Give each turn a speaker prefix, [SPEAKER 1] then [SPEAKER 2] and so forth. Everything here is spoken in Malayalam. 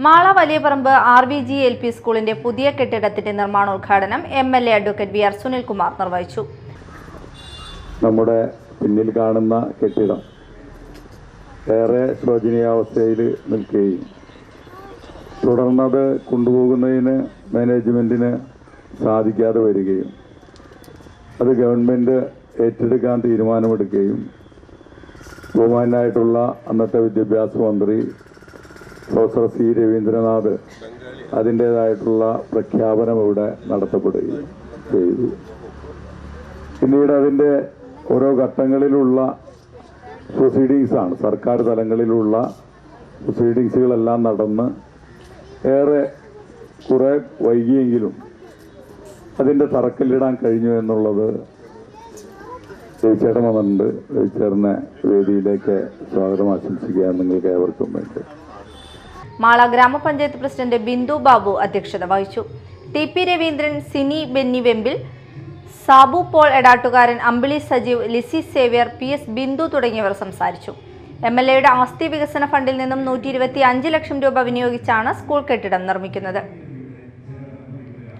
[SPEAKER 1] Mala Valiyaparamba R V G L P സ്കൂളിന്റെ പുതിയ കെട്ടിടത്തിന്റെ നിർമ്മാണോദ്ഘാടനം M L A advocate V R Sunilkumar നിർവഹിച്ചു.
[SPEAKER 2] നമ്മുടെ പിന്നിൽ കാണുന്ന കെട്ടിടം ഏറെ ശോചനീയാവസ്ഥയിൽ നിൽക്കുകയും തുടർന്നത് കൊണ്ടുപോകുന്നതിന് മാനേജ്മെന്റിന് സാധിക്കാതെ വരികയും അത് ഗവൺമെന്റ് ഏറ്റെടുക്കാൻ തീരുമാനമെടുക്കുകയും ബഹുമാനായിട്ടുള്ള അന്നത്തെ വിദ്യാഭ്യാസ മന്ത്രി പ്രൊഫസർ സി രവീന്ദ്രനാഥ് അതിന്റേതായിട്ടുള്ള പ്രഖ്യാപനം ഇവിടെ നടത്തപ്പെടുകയും ചെയ്തു. പിന്നീട് അതിന്റെ ഓരോ ഘട്ടങ്ങളിലുള്ള പ്രൊസീഡിങ്സാണ് സർക്കാർ തലങ്ങളിലുള്ള പ്രൊസീഡിങ്സുകളെല്ലാം നടന്ന് ഏറെ കുറെ വൈകിയെങ്കിലും അതിന്റെ തറക്കല്ലിടാൻ കഴിഞ്ഞു എന്നുള്ളത് രവിചേട്ടൻ വന്നിട്ടുണ്ട്. രവിചേട്ടനെ വേദിയിലേക്ക് സ്വാഗതം ആശംസിക്കുക നിങ്ങൾക്ക് ഏവർക്കും വേണ്ടി.
[SPEAKER 1] മാള ഗ്രാമപഞ്ചായത്ത് പ്രസിഡന്റ് ബിന്ദു ബാബു അധ്യക്ഷത വഹിച്ചു. T P Raveendran Sini Benny Vempil Sabu Paul Edattukaran Ambili Sajeev Lissy Xavier P S Bindu തുടങ്ങിയവർ സംസാരിച്ചു. എം എൽ എയുടെ ആസ്തി വികസന ഫണ്ടിൽ നിന്നും നൂറ്റി ലക്ഷം രൂപ വിനിയോഗിച്ചാണ് സ്കൂൾ കെട്ടിടം നിർമ്മിക്കുന്നത്.